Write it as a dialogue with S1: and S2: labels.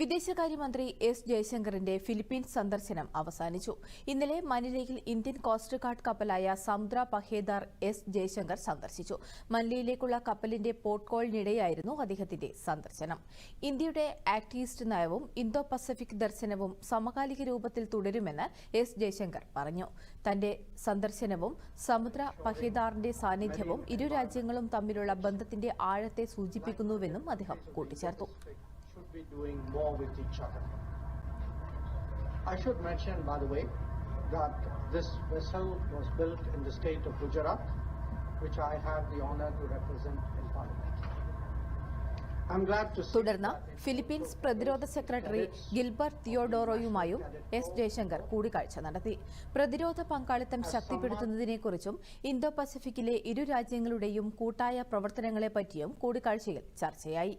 S1: വിദേശകാര്യമന്ത്രി S ജയശങ്കറിന്റെ Philippines സന്ദർശനം അവസാനിച്ചു. ഇന്നലെ മനിലയിൽ ഇന്ത്യൻ കോസ്റ്റ് ഗാർഡ് കപ്പലായ സമുദ്ര പഹേദാർ എസ് ജയശങ്കർ സന്ദർശിച്ചു. മനിലയിലേക്കുള്ള കപ്പലിന്റെ പോർട്ട് കോളിനിടെയായിരുന്നു അദ്ദേഹത്തിന്റെ സന്ദർശനം. ഇന്ത്യയുടെ ആക്ട് ഈസ്റ്റ് നയവും ഇന്തോ പസഫിക് ദർശനവും സമകാലിക രൂപത്തിൽ തുടരുമെന്ന് എസ് ജയശങ്കർ പറഞ്ഞു. തന്റെ സന്ദർശനവും സമുദ്ര പഹേദാറിന്റെ സാന്നിധ്യവും ഇരു രാജ്യങ്ങളും തമ്മിലുള്ള ബന്ധത്തിന്റെ ആഴത്തെ സൂചിപ്പിക്കുന്നുവെന്നും അദ്ദേഹം കൂട്ടിച്ചേർത്തു.
S2: Should be doing more with each other. I should mention, by the way, that this vessel was built in the state of Gujarat, which I have the honor to represent in Parliament. I'm glad to see
S1: തുടർന്ന് Philippines പ്രതിരോധ secretary Gilbert തിയോഡോറോയുമായും S Jaishankar കൂടിക്കാഴ്ച നടത്തി പ്രതിരോധ പങ്കാളിത്തം ശക്തിപ്പെടുത്തുന്നതിനെക്കുറിച്ചും Indo പസഫിക്കിലെ ഇരു രാജ്യങ്ങളുടെയും കൂട്ടായ പ്രവർത്തനങ്ങളെപ്പറ്റിയും കൂടിക്കാഴ്ചയിൽ ചർച്ചയായി